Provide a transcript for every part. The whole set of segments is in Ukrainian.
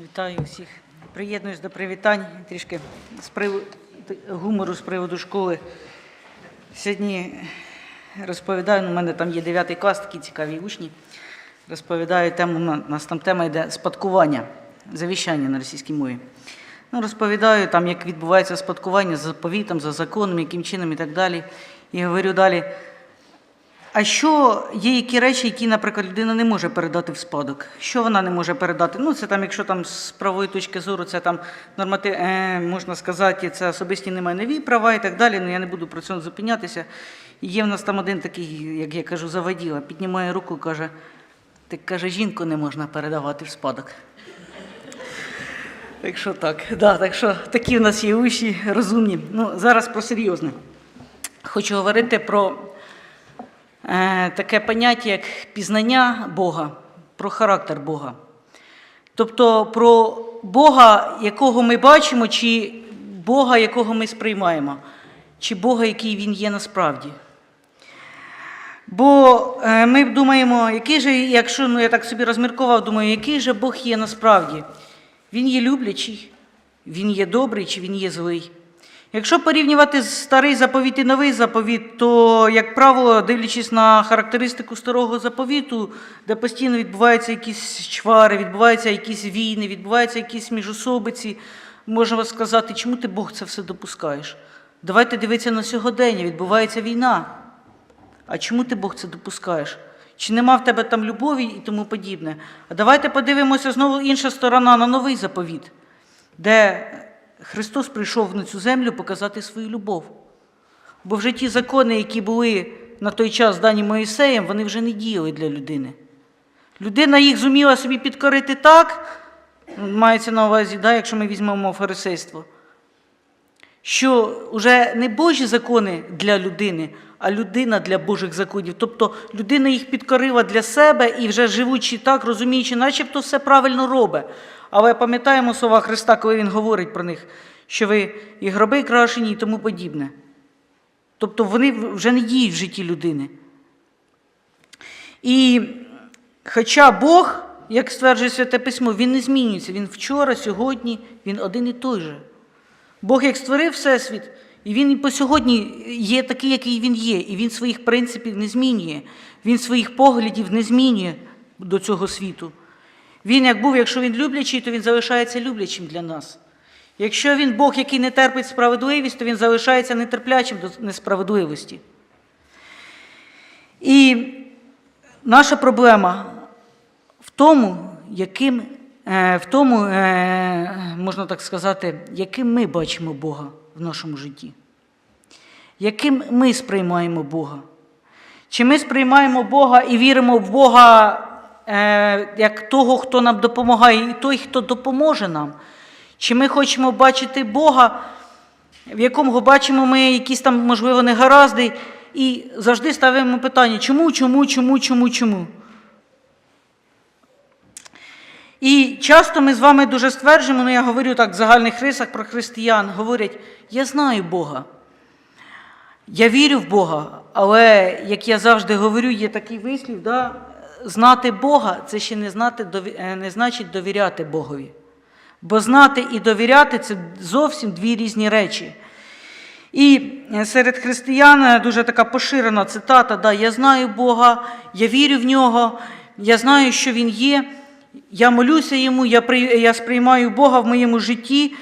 Вітаю всіх. Приєднуюсь до привітань трішки з приводу гумору з приводу школи. Сьогодні розповідаю, ну, у мене там є 9 клас, такі цікаві учні. Розповідаю тему, у нас там тема йде спадкування, завіщання на російській мові. Ну, розповідаю, там, як відбувається спадкування за заповітом, за законом, яким чином і так далі. І говорю далі. А що є які речі, які, наприклад, людина не може передати в спадок? Що вона не може передати? Ну, це там, якщо там з правової точки зору, це там нормати, е, можна сказати, це особисті немайнові права і так далі. Ну я не буду про це зупинятися. Є в нас там один такий, як я кажу, заводіла, піднімає руку, каже: ти каже, жінку не можна передавати в спадок. Так що так, да, так що такі в нас є уші розумні. Ну, зараз про серйозне. Хочу говорити про таке поняття, як пізнання Бога, про характер Бога. Тобто про Бога, якого ми бачимо, чи Бога, якого ми сприймаємо, чи Бога, який Він є насправді. Бо е, ми думаємо, який же, якщо ну, я так собі розміркував, думаю, який же Бог є насправді? Він є люблячий, він є добрий чи він є злий. Якщо порівнювати старий заповіт і новий заповіт, то, як правило, дивлячись на характеристику старого заповіту, де постійно відбуваються якісь чвари, відбуваються якісь війни, відбуваються якісь міжособиці, можна сказати, чому ти Бог це все допускаєш? Давайте дивитися на сьогодення, відбувається війна. А чому ти Бог це допускаєш? Чи нема в тебе там любові і тому подібне? А давайте подивимося знову інша сторона на новий заповіт, де Христос прийшов на цю землю показати свою любов. Бо вже ті закони, які були на той час дані Моїсеєм, вони вже не діяли для людини. Людина їх зуміла собі підкорити так, мається на увазі, да, якщо ми візьмемо фарисейство, що вже не Божі закони для людини, а людина для Божих законів. Тобто людина їх підкорила для себе і вже живучи так, розуміючи, начебто все правильно робить. Але пам'ятаємо слова Христа, коли Він говорить про них, що ви і гроби крашені, і тому подібне. Тобто вони вже не діють в житті людини. І хоча Бог, як стверджує Святе Письмо, Він не змінюється. Він вчора, сьогодні, Він один і той же. Бог як створив Всесвіт, і він і по сьогодні є такий, який він є, і він своїх принципів не змінює, він своїх поглядів не змінює до цього світу. Він, як був, якщо він люблячий, то він залишається люблячим для нас. Якщо він Бог, який не терпить справедливість, то він залишається нетерплячим до несправедливості. І наша проблема в тому, яким, в тому, е, можна так сказати, яким ми бачимо Бога в нашому житті. Яким ми сприймаємо Бога? Чи ми сприймаємо Бога і віримо в Бога е, як того, хто нам допомагає, і той, хто допоможе нам? Чи ми хочемо бачити Бога, в якому бачимо ми якісь там, можливо, негаразди, і завжди ставимо питання, чому, чому, чому, чому, чому? І часто ми з вами дуже стверджуємо, ну я говорю так в загальних рисах про християн, говорять, я знаю Бога. Я вірю в Бога, але, як я завжди говорю, є такий вислів, да? знати Бога це ще не, знати, е, не значить довіряти Богові. Бо знати і довіряти це зовсім дві різні речі. І е, серед християн е, дуже така поширена цитата: да, Я знаю Бога, я вірю в нього, я знаю, що Він є, я молюся йому, я, я сприймаю Бога в моєму житті,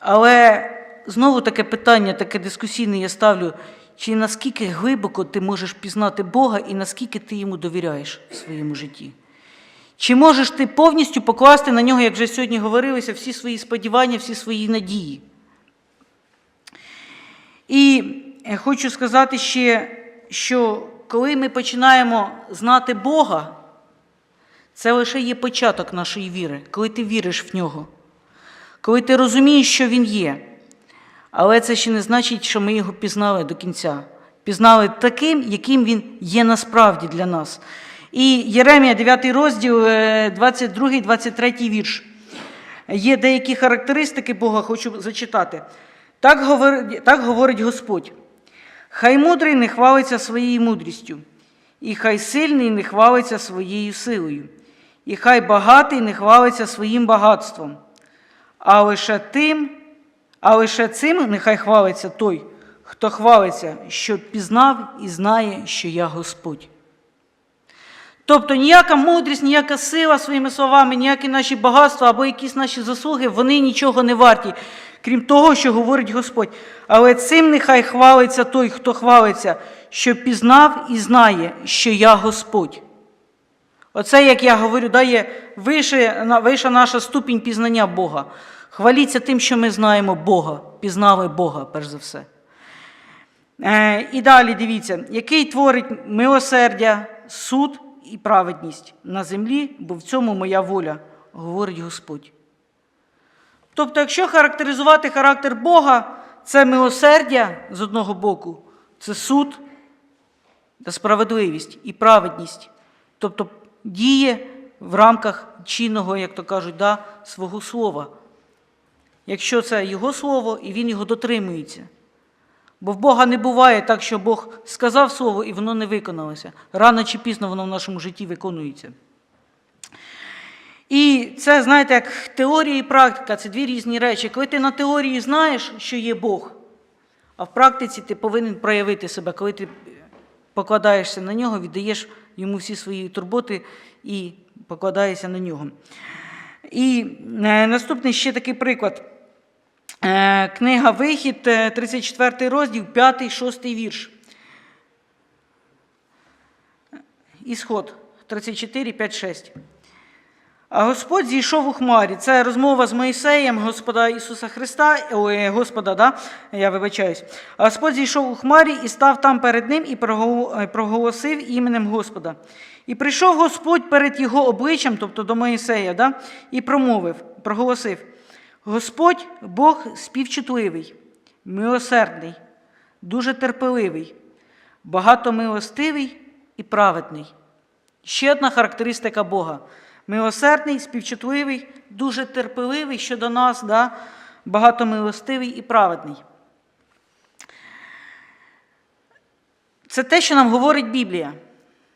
але знову таке питання, таке дискусійне я ставлю, чи наскільки глибоко ти можеш пізнати Бога і наскільки ти йому довіряєш в своєму житті? Чи можеш ти повністю покласти на нього, як вже сьогодні говорилося, всі свої сподівання, всі свої надії? І е, хочу сказати ще, що коли ми починаємо знати Бога, це лише є початок нашої віри, коли ти віриш в нього, коли ти розумієш, що Він є. Але це ще не значить, що ми його пізнали до кінця. Пізнали таким, яким він є насправді для нас. І Єремія, 9 розділ, 22-23 вірш. Є деякі характеристики Бога, хочу зачитати. Так говорить, так говорить Господь. Хай мудрий не хвалиться своєю мудрістю, і хай сильний не хвалиться своєю силою, і хай багатий не хвалиться своїм багатством, а лише тим, а лише цим нехай хвалиться той, хто хвалиться, що пізнав і знає, що я Господь. Тобто ніяка мудрість, ніяка сила своїми словами, ніякі наші багатства або якісь наші заслуги, вони нічого не варті, крім того, що говорить Господь. Але цим нехай хвалиться той, хто хвалиться, що пізнав і знає, що я Господь. Оце, як я говорю, дає вища наша ступінь пізнання Бога. Хваліться тим, що ми знаємо Бога, пізнали Бога, перш за все. Е, і далі дивіться, який творить милосердя, суд і праведність на землі, бо в цьому моя воля, говорить Господь. Тобто, якщо характеризувати характер Бога, це милосердя з одного боку, це суд та справедливість і праведність. Тобто діє в рамках чинного, як то кажуть, да, свого слова. Якщо це його слово, і він його дотримується. Бо в Бога не буває так, що Бог сказав слово і воно не виконалося. Рано чи пізно воно в нашому житті виконується. І це, знаєте, як теорія і практика це дві різні речі. Коли ти на теорії знаєш, що є Бог, а в практиці ти повинен проявити себе, коли ти покладаєшся на нього, віддаєш йому всі свої турботи і покладається на нього. І е, наступний ще такий приклад. Е, Книга Вихід, е, 34 розділ, 5, 6 вірш. Ісход 34, 5, 6. А Господь зійшов у хмарі. Це розмова з Моїсеєм, Господа Ісуса Христа, ой, Господа, да? я вибачаюсь. А Господь зійшов у хмарі і став там перед ним і проголосив іменем Господа. І прийшов Господь перед його обличчям, тобто до Моїсея, да? і промовив, проголосив: Господь Бог співчутливий, милосердний, дуже терпеливий, багатомилостивий і праведний. Ще одна характеристика Бога. Милосердний, співчутливий, дуже терпеливий щодо нас, да? багатомилостивий і праведний. Це те, що нам говорить Біблія.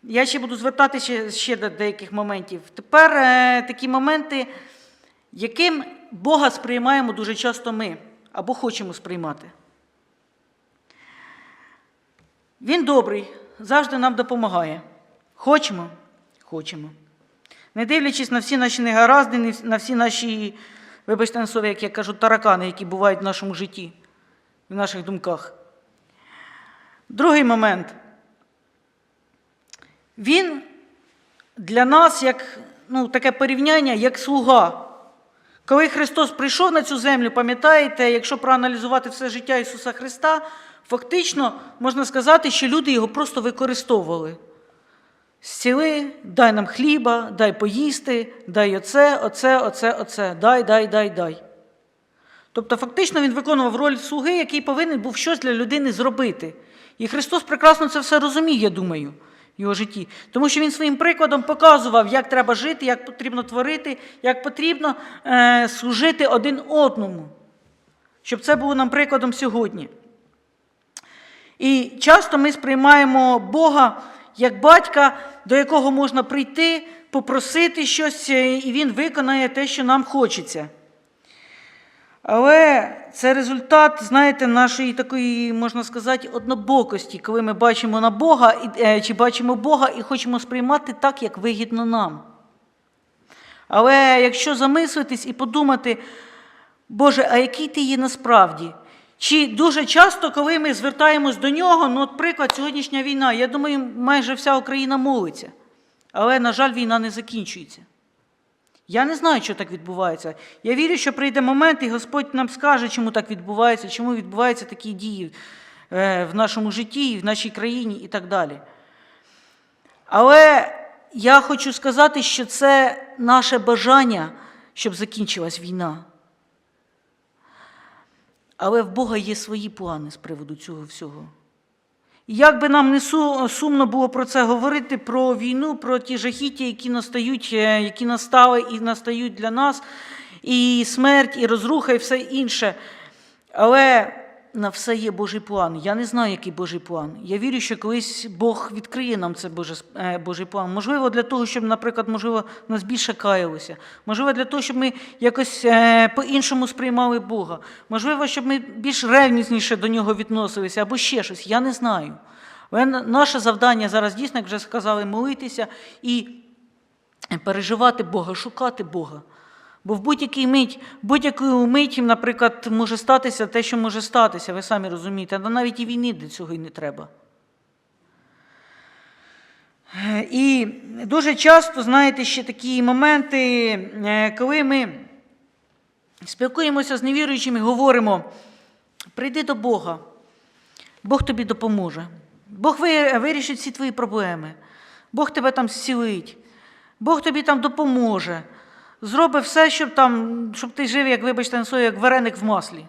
Я ще буду звертатися ще до деяких моментів. Тепер е, такі моменти, яким Бога сприймаємо дуже часто ми або хочемо сприймати. Він добрий, завжди нам допомагає. Хочемо? Хочемо. Не дивлячись на всі наші негаразди, на всі наші, вибачте на слові, як я кажу, таракани, які бувають в нашому житті, в наших думках. Другий момент. Він для нас як ну, таке порівняння, як слуга. Коли Христос прийшов на цю землю, пам'ятаєте, якщо проаналізувати все життя Ісуса Христа, фактично можна сказати, що люди його просто використовували. Зціли, дай нам хліба, дай поїсти, дай оце, оце, оце, оце, дай, дай, дай, дай. Тобто, фактично, він виконував роль слуги, який повинен був щось для людини зробити. І Христос прекрасно це все розуміє, я думаю, в його житті. Тому що він своїм прикладом показував, як треба жити, як потрібно творити, як потрібно е, служити один одному. Щоб це було нам прикладом сьогодні. І часто ми сприймаємо Бога як батька, до якого можна прийти, попросити щось, е, і він виконає те, що нам хочеться. Але це результат, знаєте, нашої такої, можна сказати, однобокості, коли ми бачимо на Бога е, чи бачимо Бога і хочемо сприймати так, як вигідно нам. Але якщо замислитись і подумати, Боже, а який ти є насправді? Чи дуже часто, коли ми звертаємось до нього, ну, от приклад, сьогоднішня війна, я думаю, майже вся Україна молиться. Але, на жаль, війна не закінчується. Я не знаю, що так відбувається. Я вірю, що прийде момент, і Господь нам скаже, чому так відбувається, чому відбуваються такі дії е, в нашому житті, в нашій країні і так далі. Але я хочу сказати, що це наше бажання, щоб закінчилась війна. Але в Бога є свої плани з приводу цього всього. Як би нам не сумно було про це говорити, про війну, про ті жахіття, які настають, е, які настали і настають для нас, і смерть, і розруха, і все інше. Але на все є Божий план. Я не знаю, який Божий план. Я вірю, що колись Бог відкриє нам це Боже, е, Божий план. Можливо, для того, щоб, наприклад, можливо, нас більше каялося. Можливо, для того, щоб ми якось е, по-іншому сприймали Бога. Можливо, щоб ми більш ревнісніше до нього відносилися, або ще щось. Я не знаю. Але наше завдання зараз дійсно, як вже сказали, молитися і переживати Бога, шукати Бога. Бо в будь-якій мить, будь-яку мить, наприклад, може статися те, що може статися, ви самі розумієте, але навіть і війни для цього і не треба. І дуже часто, знаєте, ще такі моменти, е, коли ми спілкуємося з невіруючими, говоримо: прийди до Бога, Бог тобі допоможе. Бог вирішить всі твої проблеми. Бог тебе там зцілить. Бог тобі там допоможе. Зроби все, щоб, там, щоб ти жив, як вибачте, на як вареник в маслі.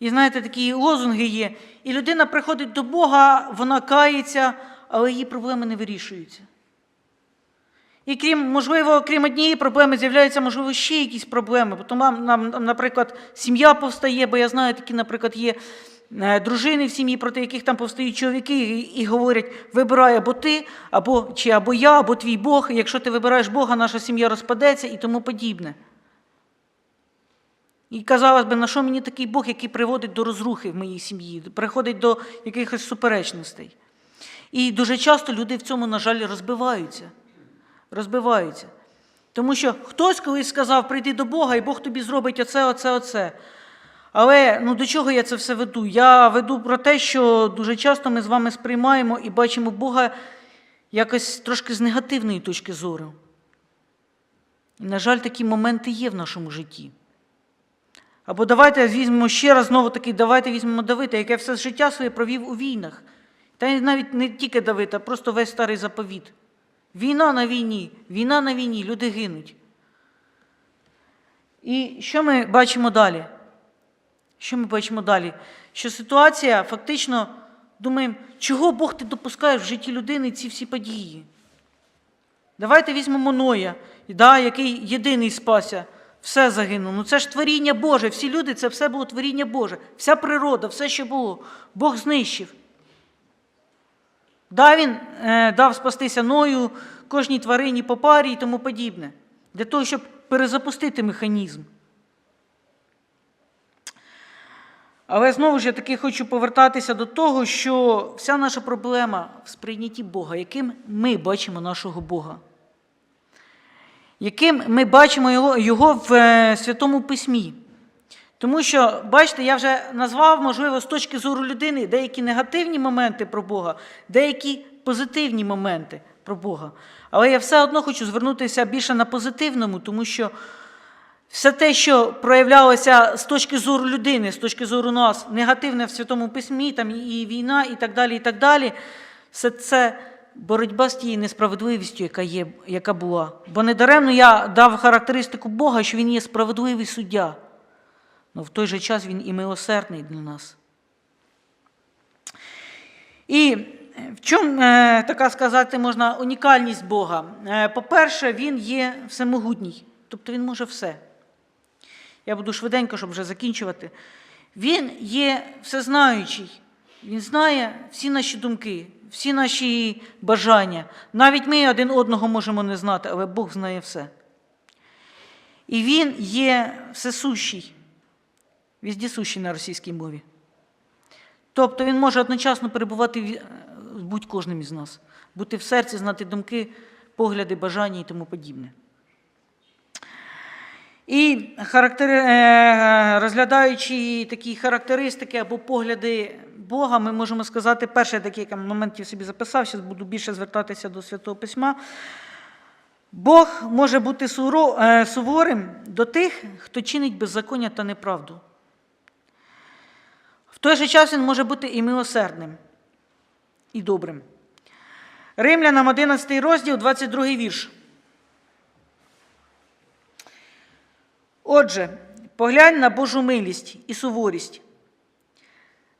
І знаєте, такі лозунги є. І людина приходить до Бога, вона кається, але її проблеми не вирішуються. І крім, можливо, крім однієї проблеми, з'являються, можливо, ще якісь проблеми. Бо то нам, наприклад, сім'я повстає, бо я знаю, такі, наприклад, є дружини в сім'ї, проти яких там повстають чоловіки, і, говорять, вибирай або ти, або, чи або я, або твій Бог. Якщо ти вибираєш Бога, наша сім'я розпадеться і тому подібне. І казалось би, на що мені такий Бог, який приводить до розрухи в моїй сім'ї, приходить до якихось суперечностей. І дуже часто люди в цьому, на жаль, розбиваються. Розбиваються. Тому що хтось колись сказав, прийди до Бога, і Бог тобі зробить оце, оце, оце. Але ну, до чого я це все веду? Я веду про те, що дуже часто ми з вами сприймаємо і бачимо Бога якось трошки з негативної точки зору. І, на жаль, такі моменти є в нашому житті. Або давайте візьмемо ще раз знову таки, давайте візьмемо Давида, яке все життя своє провів у війнах. Та навіть не тільки Давид, а просто весь старий заповіт. Війна на війні, війна на війні, люди гинуть. І що ми бачимо далі? Що ми бачимо далі? Що ситуація фактично, думаємо, чого Бог ти допускаєш в житті людини ці всі події? Давайте візьмемо Ноя, да, який єдиний спася, все загинув. Ну це ж творіння Боже, всі люди це все було творіння Боже, вся природа, все, що було, Бог знищив. Да, він е, дав спастися Ною, кожній тварині по парі і тому подібне, для того, щоб перезапустити механізм. Але знову ж я таки хочу повертатися до того, що вся наша проблема в сприйнятті Бога, яким ми бачимо нашого Бога, яким ми бачимо його, його в е, Святому Письмі. Тому що, бачите, я вже назвав, можливо, з точки зору людини деякі негативні моменти про Бога, деякі позитивні моменти про Бога. Але я все одно хочу звернутися більше на позитивному, тому що все те, що проявлялося з точки зору людини, з точки зору нас, негативне в Святому Письмі, там і війна, і так далі, і так далі, все це боротьба з тією несправедливістю, яка, є, яка була. Бо недаремно я дав характеристику Бога, що Він є справедливий суддя. але в той же час Він і милосердний для нас. І в чому, е, така сказати, можна унікальність Бога? Е, По-перше, Він є всемогутній, тобто Він може все. Я буду швиденько, щоб вже закінчувати. Він є всезнаючий. Він знає всі наші думки, всі наші бажання. Навіть ми один одного можемо не знати, але Бог знає все. І він є всесущий, віздісущий на російській мові. Тобто він може одночасно перебувати в будь-кожним із нас, бути в серці, знати думки, погляди, бажання і тому подібне. І е, розглядаючи такі характеристики або погляди Бога, ми можемо сказати, перше декілька моментів собі записав, зараз буду більше звертатися до Святого Письма. Бог може бути е, суворим до тих, хто чинить беззаконня та неправду. В той же час він може бути і милосердним, і добрим. Римлянам 11 розділ, 22 вірш. Отже, поглянь на Божу милість і суворість,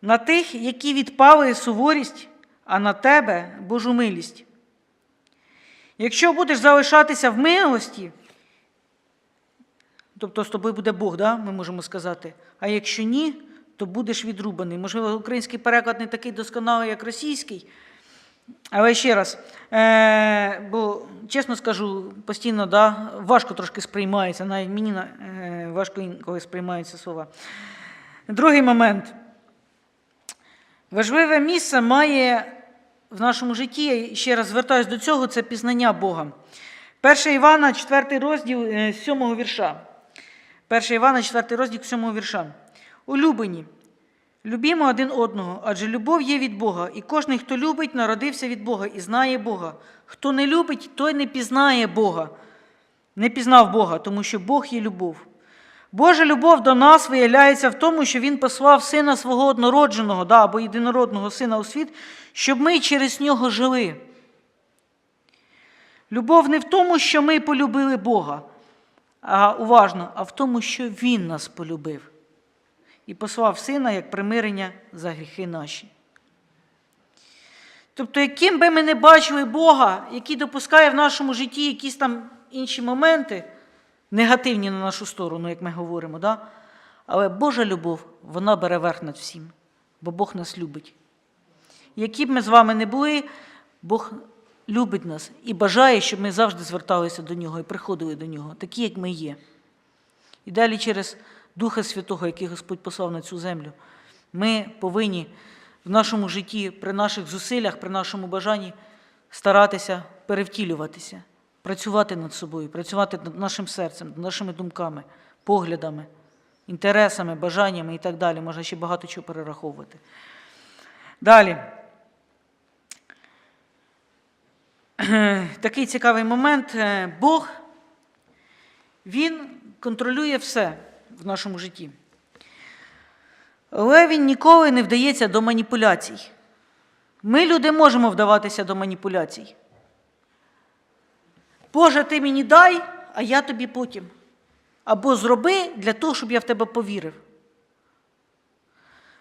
на тих, які відпали суворість, а на тебе Божу милість. Якщо будеш залишатися в милості, тобто з тобою буде Бог, да, ми можемо сказати, а якщо ні, то будеш відрубаний. Можливо, український переклад не такий досконалий, як російський. Але ще раз, е, бо чесно скажу, постійно да, важко трошки сприймається, навіть мені е, важко інколи сприймаються слова. Другий момент. Важливе місце має в нашому житті, я ще раз звертаюся до цього, це пізнання Бога. 1 Івана, 4 розділ е, 7 вірша. 1 Івана, 4 розділ 7 вірша. Улюблені, любімо один одного, адже любов є від Бога, і кожен, хто любить, народився від Бога і знає Бога. Хто не любить, той не пізнає Бога, не пізнав Бога, тому що Бог є любов. Божа любов до нас виявляється в тому, що Він послав Сина свого однородженого да, або єдинородного Сина у світ, щоб ми через нього жили. Любов не в тому, що ми полюбили Бога, а уважно, а в тому, що Він нас полюбив і послав Сина як примирення за гріхи наші. Тобто, яким би ми не бачили Бога, який допускає в нашому житті якісь там інші моменти, негативні на нашу сторону, як ми говоримо, да? але Божа любов, вона бере верх над всім, бо Бог нас любить. Які б ми з вами не були, Бог любить нас і бажає, щоб ми завжди зверталися до Нього і приходили до Нього, такі, як ми є. І далі через Духа Святого, який Господь послав на цю землю, ми повинні в нашому житті, при наших зусиллях, при нашому бажанні старатися перевтілюватися, працювати над собою, працювати над нашим серцем, над нашими думками, поглядами, інтересами, бажаннями і так далі. Можна ще багато чого перераховувати. Далі. Такий цікавий момент. Е, Бог, Він контролює все в нашому житті. Але він ніколи не вдається до маніпуляцій. Ми, люди, можемо вдаватися до маніпуляцій. Боже, ти мені дай, а я тобі потім. Або зроби для того, щоб я в тебе повірив.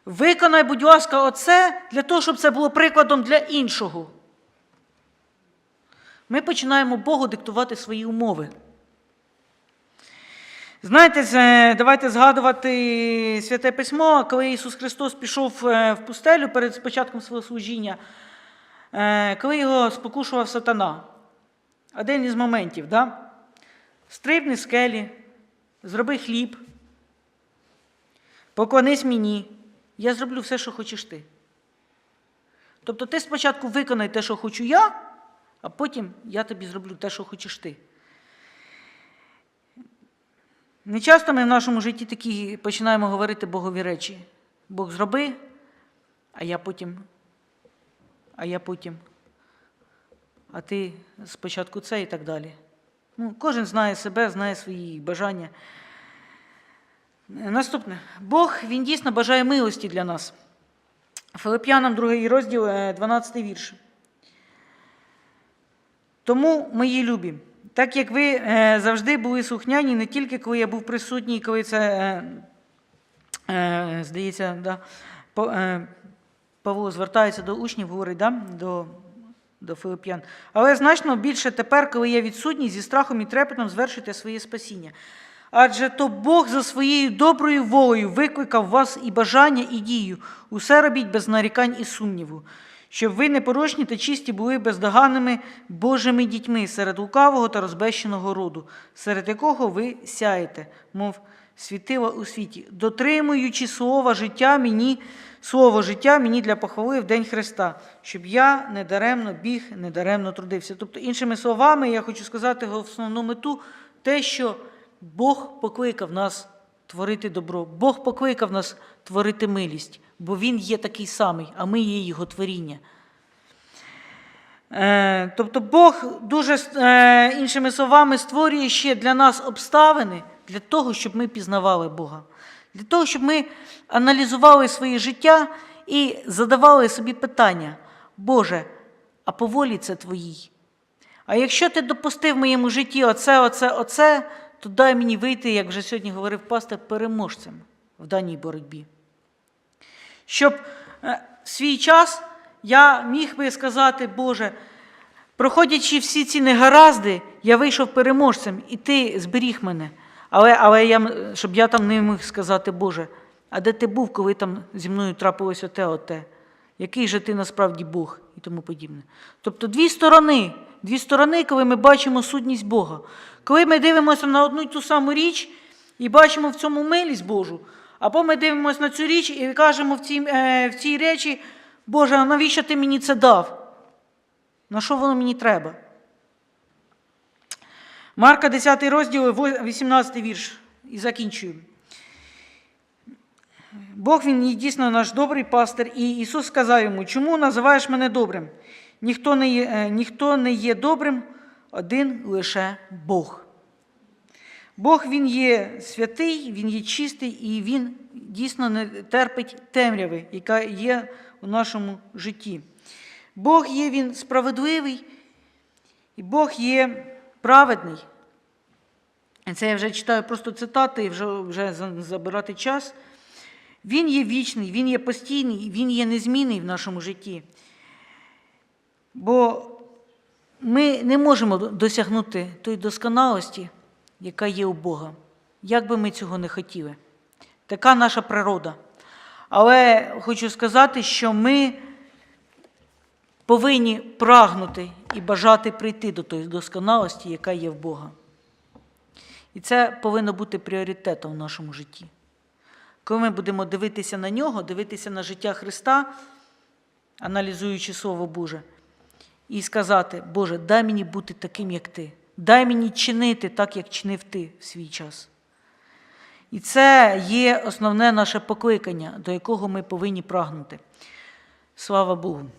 Виконай, будь ласка, оце для того, щоб це було прикладом для іншого. Ми починаємо Богу диктувати свої умови. Знаєте, давайте згадувати Святе Письмо, коли Ісус Христос пішов е, в пустелю перед початком свого служіння, е, коли його спокушував сатана. Один із моментів, да? стрибни скелі, зроби хліб, поклонись мені, я зроблю все, що хочеш ти. Тобто ти спочатку виконай те, що хочу я, а потім я тобі зроблю те, що хочеш ти. Не часто ми в нашому житті такі починаємо говорити Богові речі. Бог зроби, а я потім, а я потім, а ти спочатку це і так далі. Ну, кожен знає себе, знає свої бажання. Наступне. Бог, Він дійсно бажає милості для нас. Филип'янам, 2 розділ, е, 12 вірш. Тому, мої любі, так як ви е, завжди були слухняні, не тільки коли я був присутній, коли це, е, е, здається, да, Павло звертається до учнів, говорить да, до, до Филип'ян. Але значно більше тепер, коли я відсутній, зі страхом і трепетом звершуйте своє спасіння. Адже то Бог за своєю доброю волею викликав вас і бажання, і дію. Усе робіть без нарікань і сумніву, щоб ви непорочні та чисті були бездоганними Божими дітьми серед лукавого та розбещеного роду, серед якого ви сяєте, мов світила у світі, дотримуючи слова життя мені, слово життя мені для похвали в день Христа, щоб я недаремно біг, недаремно трудився. Тобто, іншими словами, я хочу сказати основну мету, те, що Бог покликав нас творити добро, Бог покликав нас творити милість, бо Він є такий самий, а ми є Його творіння. Е, Тобто Бог дуже, е, іншими словами, створює ще для нас обставини для того, щоб ми пізнавали Бога, для того, щоб ми аналізували своє життя і задавали собі питання: Боже, а по волі це твоїй? А якщо ти допустив в моєму житті оце, оце, оце, то дай мені вийти, як вже сьогодні говорив пастор, переможцем в даній боротьбі. Щоб е, в свій час я міг би сказати, Боже, проходячи всі ці негаразди, я вийшов переможцем, і ти зберіг мене. Але, але я, щоб я там не міг сказати, Боже, а де ти був, коли там зі мною трапилось оте, оте? Який же ти насправді Бог і тому подібне. Тобто дві сторони, дві сторони, коли ми бачимо сутність Бога. Коли ми дивимося на одну й ту саму річ і бачимо в цьому милість Божу, або ми дивимося на цю річ і кажемо в цій, е, в цій речі, Боже, а навіщо ти мені це дав? На що воно мені треба? Марка 10 розділ, 18 вірш. І закінчую. Бог він є дійсно наш добрий пастир, і Ісус сказав йому, чому називаєш мене добрим? Ніхто не є, е, ніхто не є добрим, один лише Бог. Бог Він є святий, Він є чистий і Він дійсно не терпить темряви, яка є у нашому житті. Бог є Він справедливий, і Бог є праведний. Це я вже читаю просто цитати, вже, вже забирати час. Він є вічний, він є постійний, він є незмінний в нашому житті. Бо ми не можемо досягнути той досконалості, яка є у Бога, як би ми цього не хотіли. Така наша природа. Але хочу сказати, що ми повинні прагнути і бажати прийти до тої досконалості, яка є в Бога. І це повинно бути пріоритетом в нашому житті. Коли ми будемо дивитися на нього, дивитися на життя Христа, аналізуючи Слово Боже, і сказати, Боже, дай мені бути таким, як ти. Дай мені чинити так, як чинив ти в свій час. І це є основне наше покликання, до якого ми повинні прагнути. Слава Богу.